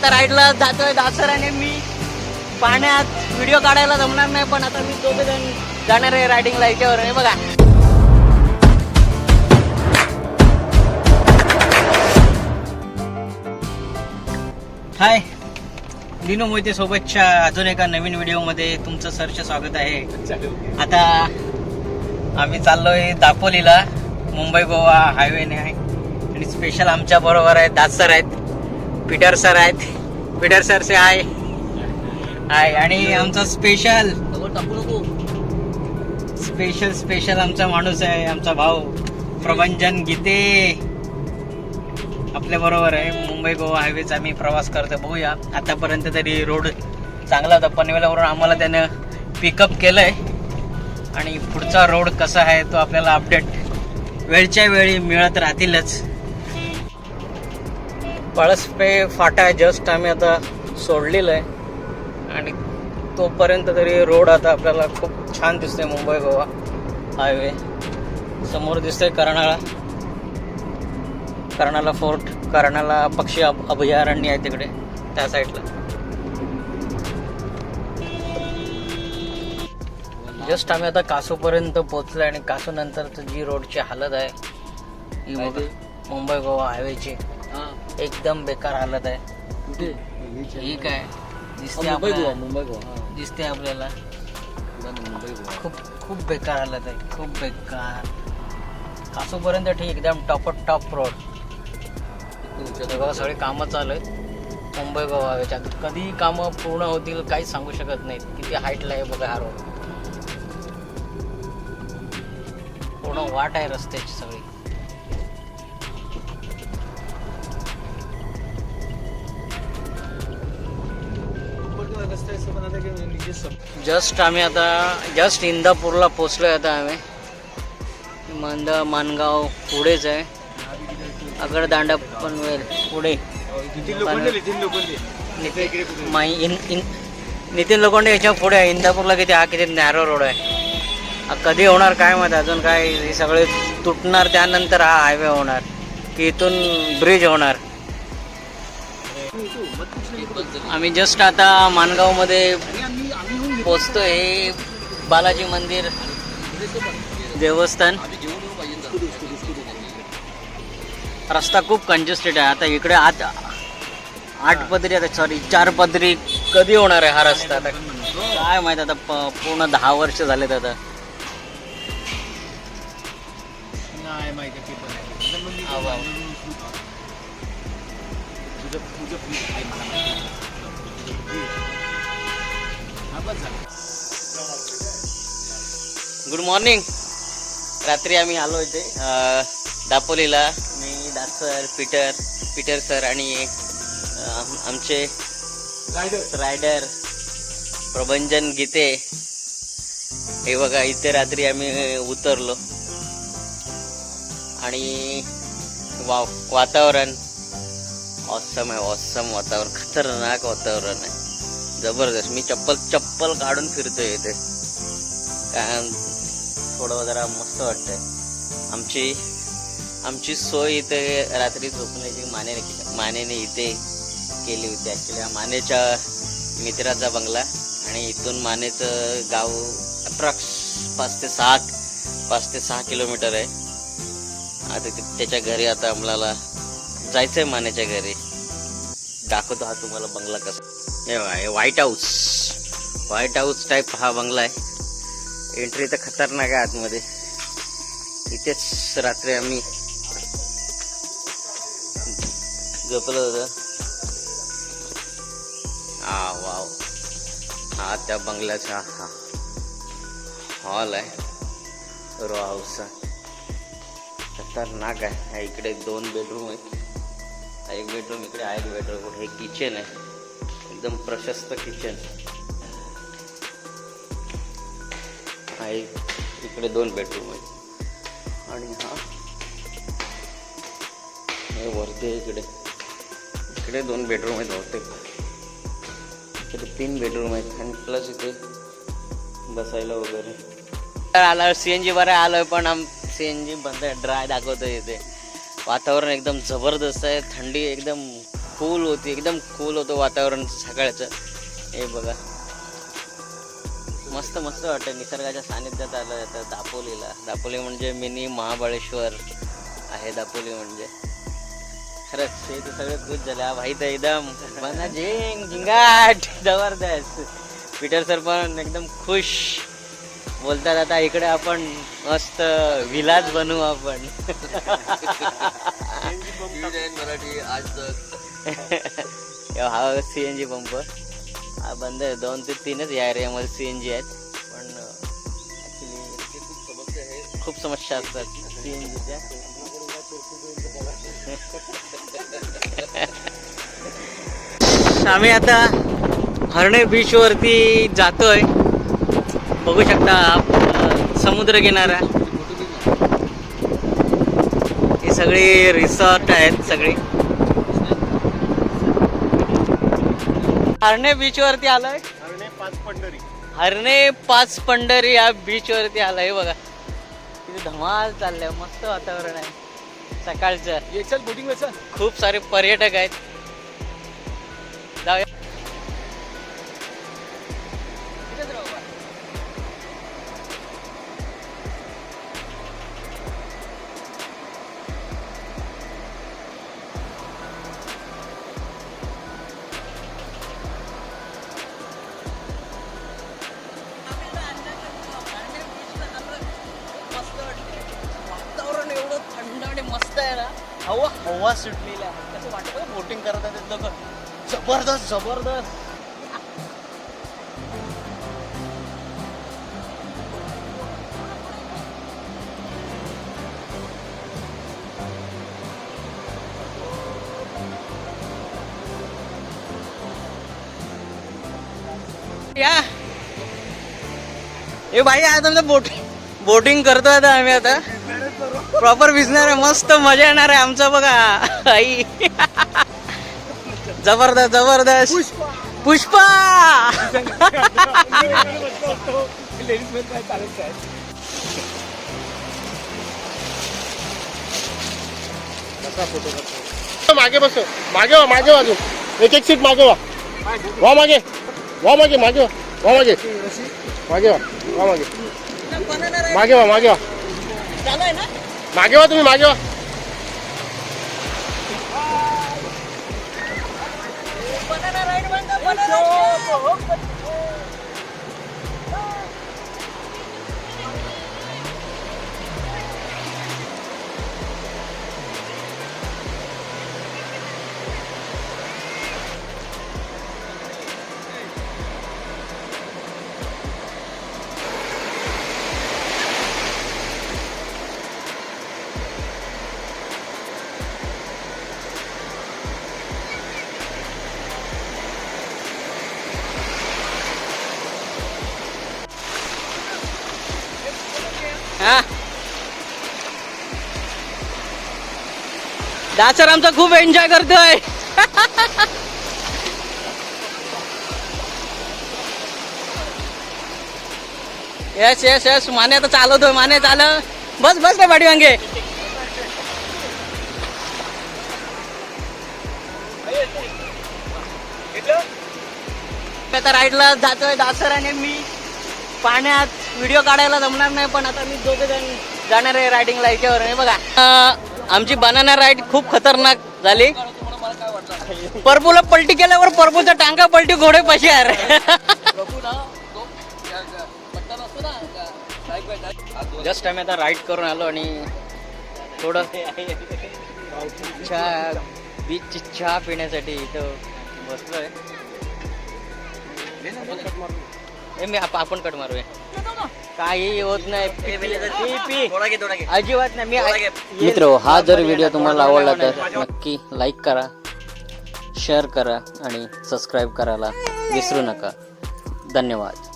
आता राईडला जातोय दासर आणि मी. पाण्यात व्हिडिओ काढायला जमणार नाही पण आता मी दोघे जण जाणार आहे रायडिंगला याच्यावर. हे बघा. हाय दिनू मोहिते सोबतच्या अजून एका नवीन व्हिडिओमध्ये तुमचं सरचं स्वागत आहे. आता आम्ही चाललोय दापोलीला. मुंबई गोवा हायवेने आहे. आणि स्पेशल आमच्या बरोबर आहेत दासर आहेत. पीटर सर आहेत. Peter sir say hi. Hi. आणि आमचा स्पेशल स्पेशल स्पेशल आमचा माणूस आहे आमचा भाऊ. प्रभंजन गीते. आपल्या बरोबर आहे. मुंबई गोवा हायवेचा आम्ही प्रवास करतो बघूया. आतापर्यंत तरी रोड चांगला होता. पनवेलावरून आम्हाला त्यानं पिकअप केलंय. आणि पुढचा रोड कसा आहे तो आपल्याला अपडेट वेळच्या वेळी मिळत राहतीलच. पळसपे फाटा जस्ट आम्ही आता सोडलेलं आहे. आणि तोपर्यंत तरी रोड आता आपल्याला खूप छान दिसतोय मुंबई गोवा हायवे समोर दिसतोय कर्नाळा. कर्नाला फोर्ट कर्नाला पक्षी अभ- अभयारण्य आहे तिकडे त्या साईडला जस्ट आम्ही आता कासूपर्यंत पोहोचलोय आणि कासू नंतर जी रोडची हालत आहे ही मुंबई गोवा हायवेची एकदम बेकार हालत आहे. ही काय दिसते आपल्याला. मुंबई गोवा दिसते आपल्याला. मुंबई गोवा. खूप खूप बेकार हालत आहे. खूप बेकार. कासूपर्यंत ठीक एकदम टॉप टॉप रोड बघा सगळे कामं चालू आहेत. मुंबई गोवा याच्यात कधी कामं पूर्ण होतील काहीच सांगू शकत नाहीत. किती हाईटला आहे बघा हा रोड पूर्ण वाट आहे रस्त्याची सगळी. जस्ट आम्ही आता जस्ट इंदापूरला पोचलोय आता आम्ही. मंद मानगाव पुढेच आहे. अगरदांडा पनवेल पुढे. इन इन नितीन लोखंडे याच्यापुढे आहे. इंदापूरला किती हा किती नॅरो रोड आहे. कधी होणार काय माहिती अजून काय हे सगळे तुटणार त्यानंतर हा हायवे होणार. की इथून ब्रिज होणार. आम्ही जस्ट आता मानगावमध्ये पोचतोय. हे बालाजी मंदिर देवस्थान. रस्ता खूप कंजेस्टेड आहे. आता इकडे आत आठ पदरी आता सॉरी चार पदरी कधी होणार आहे हा रस्ता आता? काय माहीत आता पूर्ण दहा वर्ष झालेत आता. आव. गुड मॉर्निंग रात्री आम्ही आलो इथे दापोलीला. मी दासर पीटर पीटर सर आणि आमचे रायडर प्रभंजन गीते. हे बघा इथे रात्री आम्ही उतरलो. आणि वा वातावरण. ऑसम आहे ऑसम वातावरण. खतरनाक वातावरण आहे. जबरदस्त. मी चप्पल चप्पल काढून फिरतोय इथे. काय थोडं जरा मस्त वाटतंय. आमची आमची सोय इथे रात्री झोपण्याची मानेने मानेने इथे केली होती. ॲक्च्युली मानेच्या मित्राचा बंगला आणि इथून मानेचं गाव अप्रॉक्स पाच ते सहा पाच ते सहा किलोमीटर आहे. आता त्याच्या घरी आता आम्हाला जायचंय मानेच्या घरी. दाखवतो हा तुम्हाला बंगला कसा. हे white house white house type हा बंगला आहे. एंट्री तर खतरनाक आहे आतमध्ये. इथेच रात्री आम्ही झोपलो होतो. हा वाव हा त्या बंगल्याचा हा हॉल आहे. रो हाऊसचा खतरनाक आहे. इकडे दोन बेडरूम आहेत. एक बेडरूम इकडे आहे एक बेडरूम कुठे? हे किचन आहे. एकदम प्रशस्त किचन हा एक इकडे दोन बेडरूम आहेत. आणि हा. हे वरती आहे इकडे. इकडे दोन बेडरूम आहेत बहुतेक. इकडे तीन बेडरूम आहेत. आणि प्लस इथे बसायला वगैरे. आला सी एन जी बरं आलं पण आम सी एन जी बंद ड्राय दाखवतोय इथे. वातावरण एकदम जबरदस्त आहे. थंडी एकदम कूल होती. एकदम कूल होतं वातावरण सकाळचं. हे बघा. मस्त मस्त वाटतं. निसर्गाच्या सानिध्यात आलं तर दापोलीला. दापोली म्हणजे मिनी महाबळेश्वर आहे दापोली म्हणजे. खरंच हे तर सगळे खुश झाले. हा भाई तर एकदम मना झिंग झिंगाट जबरदस्त. पीटर सर पण एकदम खुश. बोलतात आता इकडे आपण मस्त विलाज बनवू आपण. मराठी आज हा सी एन जी पंप. हा बंद आहे. दोन ते तीनच या एरियामध्ये सी एन जी आहेत. पण ॲक्च्युली खूप समस्या असतात सी एन जीच्या आम्ही आता हरणे बीच वरती जातोय. बघू शकता समुद्र किनारा. हे सगळे रिसॉर्ट आहेत सगळे. हरणे बीच वरती आलोय. हरणे पाच पंढरी. या बीच वरती आलोय बघा. तिथे धमाल चाललंय मस्त वातावरण आहे. सकाळचं. बोटिंग खूप सारे पर्यटक आहेत. जाऊया. हवा हवा सुटलेली आहे. कसं वाटतं बोटिंग करत आहेत लोक. जबरदस्त जबरदस्त. या. ए भाई आता आमचं बोटिंग बोटिंग करतोय आता आम्ही आता. प्रॉपर भिजणार आहे मस्त मजा येणार आहे आमचं बघा. आई. जबरदस्त जबरदस्त. पुष्पा. मागे बस मागे वा मागे वा अजून एक एक सीट मागे वा. वा मागे. वा मागे मागे वा. वा मागे. मागे वा वा मागे. मागे वा मागे वा. मागे वा तुम्ही मागे वा हा? दासर आमचा खूप एन्जॉय करतोय. यस यस यस माने आता चालवतोय माने चाल. बस बस रे पाठी वांगे. आता राईडला जातोय दासर आणि मी पाण्यात. व्हिडिओ काढायला जमणार नाही पण आता मी दोघे जण जाणार आहे रायडिंगला याच्यावर. हे बघा. अं, आमची बनाना राईड खूप खतरनाक झाली. परबूला पलटी केल्यावर परपूचा टांगा पलटी घोडे पाशी यार जस्ट आम्ही आता राईड करून आलो आणि थोडं चहा बीच चहा पिण्यासाठी इथं बसलोय. ए, मी आप- आपण कट मारूया. काही होत नाही. पी- पी- पी. अजिबात नाही. मी मित्र हा जर व्हिडिओ तुम्हाला आवडला तर नक्की लाईक करा शेअर करा आणि सबस्क्राईब करायला विसरू नका. धन्यवाद.